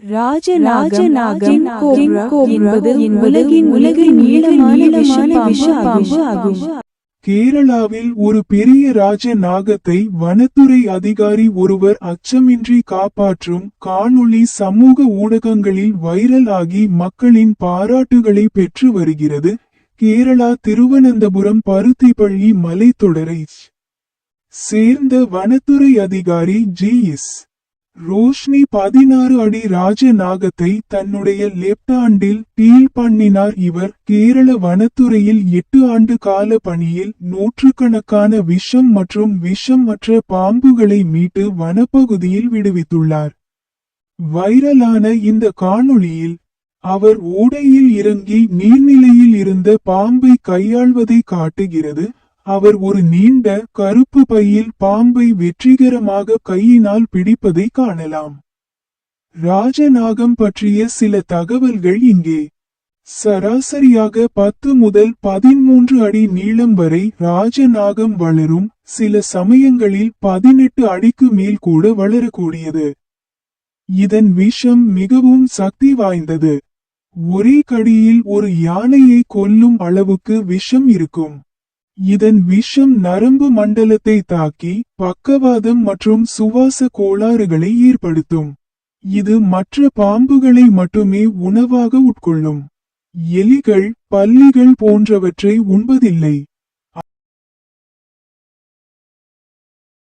ராஜநாகம் என்பது உலகின் உலகின் நீளமான விஷப்பாம்பு ஆகும் கேரளாவில் ஒரு பெரிய ராஜ நாகத்தை வனத்துறை அதிகாரி ஒருவர் அச்சமின்றி காப்பாற்றும் காணொளி சமூக ஊடகங்களில் வைரல் ஆகி மக்களின் பாராட்டுகளை பெற்று வருகிறது கேரளா திருவனந்தபுரம் பருத்திப்பள்ளி மலைத்தொடரை சேர்ந்த வனத்துறை அதிகாரி ஜி எஸ் ரோஷ்னி பதினாறு அடி ராஜ நாகத்தை தன்னுடைய லெப்ட் ஆண்டில் டீல் பண்ணினார். இவர் கேரள வனத்துறையில் எட்டு ஆண்டு கால பணியில் நூற்றுக்கணக்கான விஷம் மற்றும் விஷமற்ற பாம்புகளை மீட்டு வனப்பகுதியில் விடுவித்துள்ளார். வைரலான இந்த காணொளியில் அவர் ஓடையில் இறங்கி நீர்நிலையில் இருந்த பாம்பை கையாள்வதை காட்டுகிறது. அவர் ஒரு நீண்ட கருப்பு பையில் பாம்பை வெற்றிகரமாக கையினால் பிடிப்பதை காணலாம். ராஜநாகம் பற்றிய சில தகவல்கள் இங்கே. சராசரியாக பத்து முதல் பதிமூன்று அடி நீளம் வரை ராஜநாகம் வளரும் சில சமயங்களில் பதினெட்டு அடிக்கு மேல் கூட வளரக்கூடியது. இதன் விஷம் மிகவும் சக்தி வாய்ந்தது. ஒரே கடியில் ஒரு யானையை கொல்லும் அளவுக்கு விஷம் இருக்கும். இதன் விஷம் நரம்பு மண்டலத்தை தாக்கி பக்கவாதம் மற்றும் சுவாச கோளாறுகளை ஏற்படுத்தும். இது மற்ற பாம்புகளை மட்டுமே உணவாக உட்கொள்ளும். எலிகள் பல்லிகள் போன்றவற்றை உண்பதில்லை.